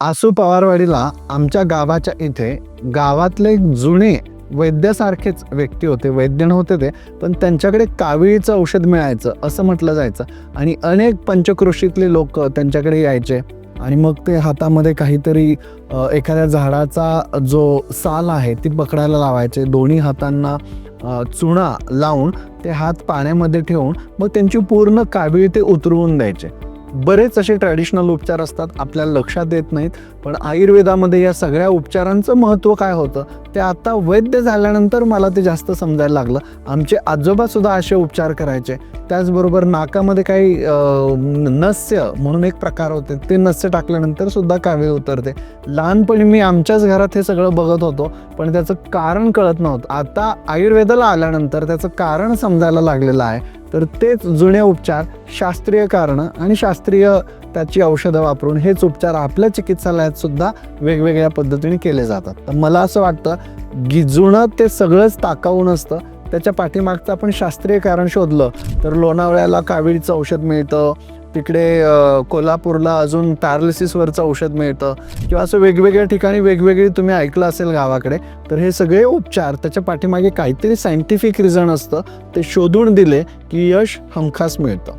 आसू पवारवाडीला आमच्या गावाच्या इथे गावातले एक जुने वैद्यासारखेच व्यक्ती होते वैद्य नव्हते ते पण त्यांच्याकडे कावीळीचं औषध मिळायचं असं म्हटलं जायचं. आणि अनेक पंचकृषीतले लोक त्यांच्याकडे यायचे. आणि मग ते हातामध्ये काहीतरी एखाद्या झाडाचा जो साल आहे ती पकडायला लावायचे. दोन्ही हातांना चुणा चुना लावून ते हात पाण्यामध्ये ठेवून मग त्यांची पूर्ण काविळी ते उतरवून द्यायचे. बरेच असे ट्रॅडिशनल उपचार असतात आपल्याला लक्षात येत नाहीत पण आयुर्वेदामध्ये या सगळ्या उपचारांचं महत्त्व काय होतं? ते आता वैद्य झाल्यानंतर मला ते जास्त समजायला लागलं. आमचे आजोबासुद्धा असे उपचार करायचे. त्याचबरोबर नाकामध्ये काही नस्य म्हणून एक प्रकार होते. ते नस्य टाकल्यानंतर सुद्धा कावीळ उतरते. लहानपणी मी आमच्याच घरात हे सगळं बघत होतो पण त्याचं कारण कळत नव्हतं. आता आयुर्वेदाला आल्यानंतर त्याचं कारण समजायला लागलेलं आहे. तर तेच जुने उपचार शास्त्रीय कारणं आणि शास्त्रीय त्याची औषधं वापरून हेच उपचार आपल्या चिकित्सालयात सुद्धा वेगवेगळ्या पद्धतीने केले जातात. तर मला असं वाटतं की जुनं ते सगळंच ताकावून असतं त्याच्या पाठीमागचं आपण शास्त्रीय कारण शोधलं तर लोणावळ्याला कावीळचं औषध मिळतं. तिकडे कोल्हापूरला अजून पॅरालिसिसवरचं औषध मिळतं. किंवा असं वेगवेगळ्या ठिकाणी वेगवेगळी तुम्ही ऐकलं असेल गावाकडे तर हे सगळे उपचार त्याच्या पाठीमागे काहीतरी सायंटिफिक रिझन असतं. ते शोधून दिले की यश हमखास मिळतं.